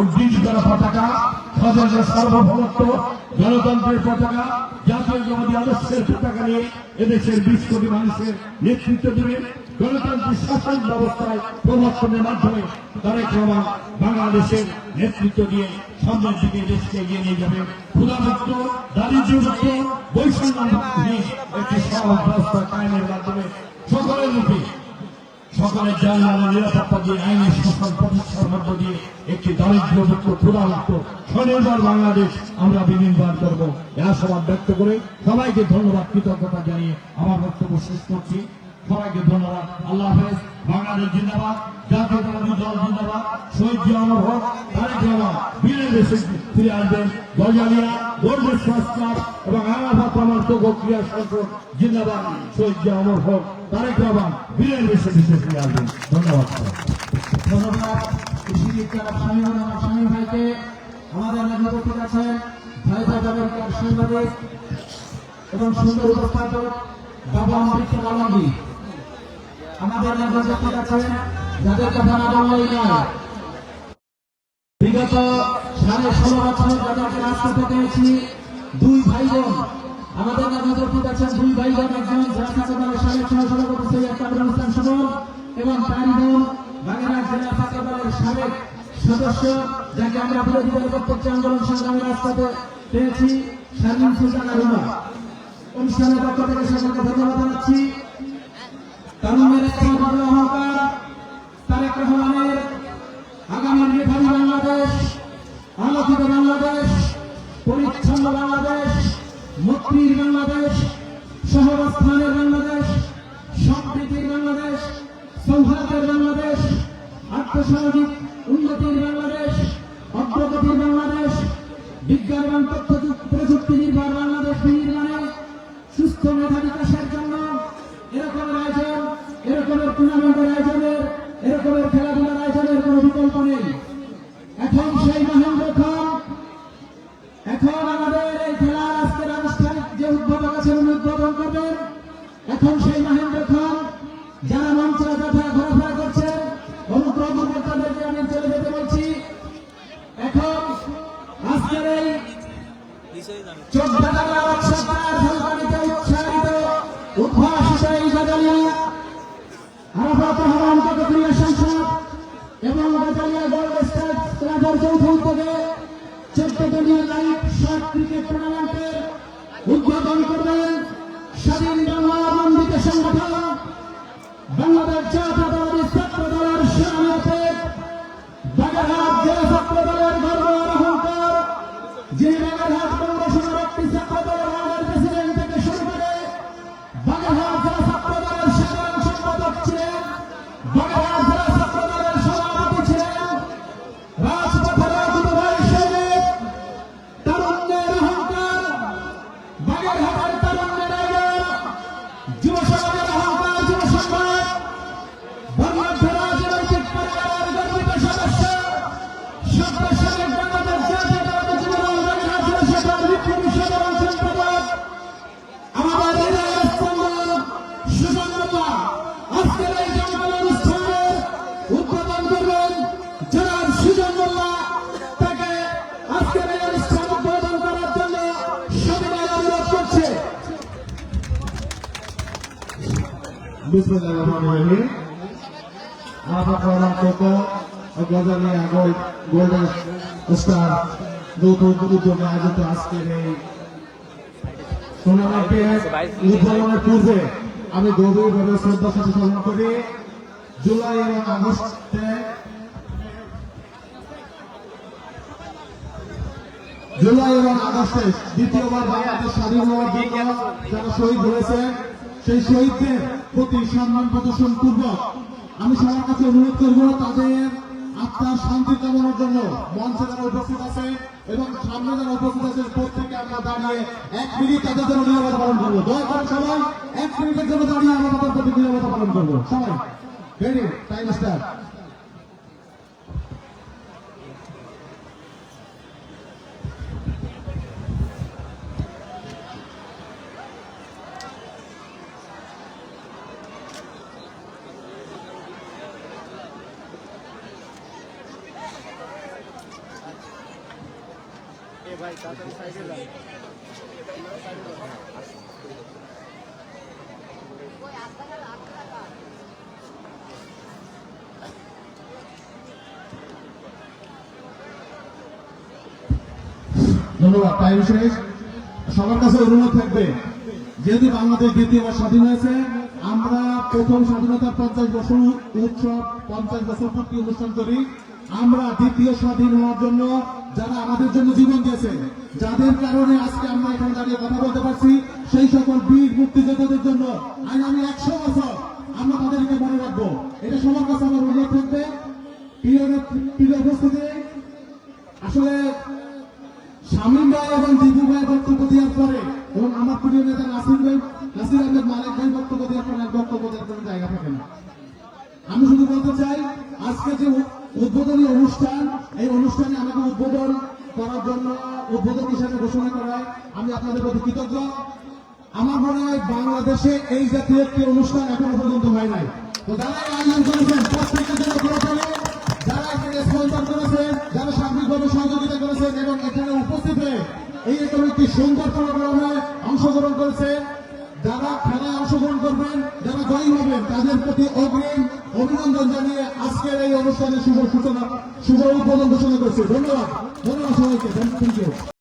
উদ্দিষ্ট পতাকা, স্বদেশের পতাকা জাতীয়তাবাদী আদর্শের এদেশের বিশ মানুষের নেতৃত্ব দেবে। গণতান্ত্রিক ব্যবস্থায় প্রবর্তনের মাধ্যমে তারেক বাংলাদেশের নেতৃত্ব দিয়ে সামনের দিকে দেশকে এগিয়ে নিয়ে যাবে। ক্ষুধামুক্ত, দারিদ্র্যমুক্ত বৈষম্যহীন একটি সমাজ ব্যবস্থা কায়েমের মাধ্যমে সকলের মুখে সকলের আমার নিরাপত্তা দিয়ে, আইনের শাসন প্রতিষ্ঠার মধ্য দিয়ে একটি দারিদ্র্যমুক্ত ক্ষুধামুক্ত স্বনির্ভর বাংলাদেশ আমরা বিনির্মাণ করব। এরা সবার ব্যক্ত করে সবাইকে ধন্যবাদ, কৃতজ্ঞতা জানিয়ে আমার বক্তব্য শেষ করছি। সবাইকে ধন্যবাদ। আল্লাহ হাফেজ, বাংলাদেশ জিন্দাবাদ, জাতীয়তাবাদী দল জিন্দাবাদ, শহীদ জিয়াউর হক, তারেক রহমান বীরের দেশে ফিরে আসবেন গজালিয়া গোল্ডের সংস্কার এবং আলাফাত আমার তো সংসদ জিন্দাবাদ, শহীদ জিয়াউর হক, তারেক রহমান বীরের দেশে দেশে ফিরে আসবেন ধন্যবাদ ধন্যবাদ। জনাব শামীমুর রহমান শামীম ভাইকে। আমাদের মাঝে উপস্থিত আছেন ভাইফা জাবেরকার সাংবাদিক এবং সুন্দর উপস্থাপক বাবা অমৃত আলমগীর। আমাদের মাঝে উপস্থিত যাদের কথা না বললেই নয়। বিগত সাড়ে ষোলো বছর পেয়েছি দুই ভাই দুই ভাই বোন একজন কামরুল ইসলাম সুমন এবং তারই বোন সাবেক সদস্য, যাকে আমরা বিরোধী দল আন্দোলন সংগ্রামী রাজপথে পেয়েছি, শারমিন ধন্যবাদ। বড় অহংকার তারেক রহমানের আগামী মেধাবী বাংলাদেশ আলোকিত বাংলাদেশ পরিচ্ছন্ন বাংলাদেশ মুক্তির বাংলাদেশ সহবস্থানের বাংলাদেশ সম্প্রীতির বাংলাদেশ সৌহার্দ্যের বাংলাদেশ আর্থসামাজিক উন্নতির বাংলাদেশ, অগ্রগতির বাংলাদেশ, বিজ্ঞান তথ্য সেই এবং বাজালিয়া গোল্ড স্টার ক্লাবের যৌথ উদ্যোগে চোদ্দ দলীয় লাইভ শর্ট ক্রিকেট টুর্নামেন্টের উদ্বোধন করবেন। Arafat Rahman Koko gold golden star যৌথ উদ্যোগে আয়োজিত আজকের এই উদ্বোধনের পূর্বে আমি গভীরভাবে শ্রদ্ধা সাথে স্মরণ করি, জুলাই এবং আগস্টে জুলাই এবং আগস্টে দ্বিতীয়বার বাংলাদেশ স্বাধীন হওয়ার জন্য যারা শহীদ হয়েছে সেই শহীদদের প্রতি সম্মান প্রদর্শন করব আমি সবার কাছে অনুরোধ করব তাদের আত্মার শান্তি কামনার জন্য মঞ্চে যারা উপস্থিত আছে এবং সামনে যারা উপস্থিত আছে প্রত্যেকে আমরা দাঁড়িয়ে এক মিনিট তাদের জন্য নিরাপত্তা পালন করব। দয়া করে সবাই এক মিনিটের জন্য দাঁড়িয়ে আমরা তাদের প্রতি নিরাপত্তা পালন করব। সবাই রেডি টাইম স্টার্ট ধন্যবাদ টাইম শেষ। সবার কাছে অনুরোধ থাকবে, যেহেতু বাংলাদেশ দ্বিতীয়বার স্বাধীন হয়েছে, আমরা প্রথম স্বাধীনতার পঞ্চাশ বছর উৎসব, পঞ্চাশ বছর পূর্তি অনুষ্ঠান করি। আমরা দ্বিতীয় স্বাধীন হওয়ার জন্য যারা আমাদের জন্য জীবন দিয়েছে, যাদের কারণে আজকে আমরা এখানে দাঁড়িয়ে কথা বলতে পারছি, সেই সকল বীর মুক্তিযোদ্ধাদের জন্য আগামী একশো বছর আমরা তাদেরকে মনে রাখব। এটা সবার কাছে আমার অনুরোধ থাকবে। উপস্থিতি, আসলে ভাই এবং ভাই বক্তব্য দেওয়ার পরে এবং আমার প্রিয় নেতা নাসির ভাই নাসির আহমেদ মালিক ভাই বক্তব্য দেওয়ার পরে বক্তব্য দেওয়ার কোনো জায়গা থাকে না। আমি শুধু বলতে চাই, আজকে যে উদ্বোধনী অনুষ্ঠান, এই অনুষ্ঠানে আমাকে উদ্বোধন করার জন্য উদ্বোধন হিসাবে ঘোষণা করায়, আমি আপনাদের প্রতি কৃতজ্ঞ। আমার মনে হয় বাংলাদেশে এই জাতীয় একটি অনুষ্ঠান এখনও পর্যন্ত হয় নাই। তো যারা করেছেন সহযোগিতা করেছেন এবং সুন্দর অংশগ্রহণ যারা খেলায় অংশগ্রহণ করবেন, যারা জয়ী হবেন, তাদের প্রতি অগ্রিম অভিনন্দন জানিয়ে আজকের এই অনুষ্ঠানে শুভ সূচনা, শুভ উদ্বোধন ঘোষণা করছি। ধন্যবাদ। ধন্যবাদ সবাইকে। Thank you